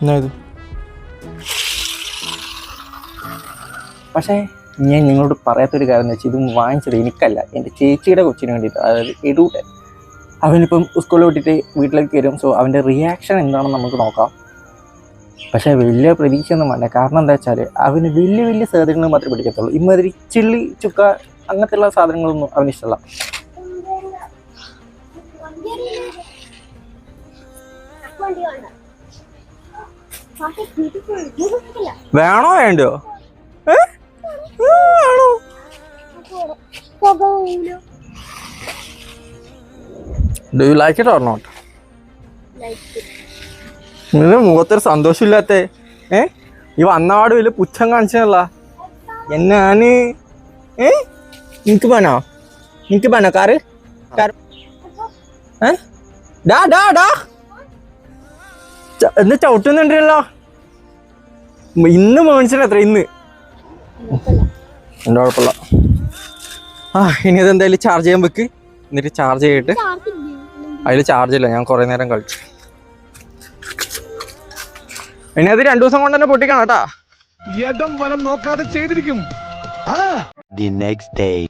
എന്നാ ഇത് പക്ഷേ ഞാൻ നിങ്ങളോട് പറയാത്തൊരു കാര്യം എന്ന് വെച്ചാൽ ഇത് വാങ്ങിച്ചത് എനിക്കല്ല. എന്റെ ചേച്ചിയുടെ കൊച്ചിന് വേണ്ടിയിട്ട് അതായത് എടൂട്ടൻ അവനിപ്പം സ്കൂളിൽ വിട്ടിട്ട് വീട്ടിലേക്ക് വരും. സോ അവന്റെ റിയാക്ഷൻ എന്താണെന്ന് നമുക്ക് നോക്കാം. പക്ഷേ വലിയ പ്രതീക്ഷയൊന്നും വേണ്ട. കാരണം എന്താ വെച്ചാൽ അവന് വലിയ വലിയ സാധനങ്ങൾ മാത്രമേ പിടിക്കത്തുള്ളൂ. ഇമാതിരി ചില്ലി ചുക്ക അങ്ങനത്തെയുള്ള സാധനങ്ങളൊന്നും അവന് ഇഷ്ടമല്ല. വണ്ടി വേണ്ട. വേണോ വേണ്ടോ പോകൂല do you like it or not? നിന്റെ മുഖത്തൊരു സന്തോഷമില്ലാത്ത ഏ? ഈ വന്നപാട് വലിയ പുച്ഛം കാണിച്ചല്ല എന്നാണ് ഏ? നിനക്ക് വേണോ നിനക്ക് വേണോ കാറ്? കാറ്? ഏ? ഡാ ഡാ ഡാ. എന്താ ചവിട്ടുന്നുണ്ടല്ലോ. ഇന്ന് മേണിച്ചില്ല എത്ര ഇന്ന്. എന്റെ കുഴപ്പമില്ല. ആ ഇനി അതെന്തായാലും ചാർജ് ചെയ്യാൻ വെക്ക്. എന്നിട്ട് ചാർജ് ചെയ്തിട്ട് അതിൽ ചാർജ് ഇല്ല ഞാൻ കുറേ നേരം കളിച്ചു. ഇനി അത് രണ്ടു ദിവസം കൊണ്ട് തന്നെ പൊട്ടിക്കണം കേട്ടാ. നോക്കാതെ ചെയ്തിരിക്കും. the next day.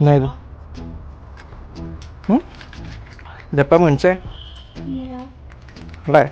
എന്നാ ഇതെപ്പാ മേടിച്ചേ അല്ലേ?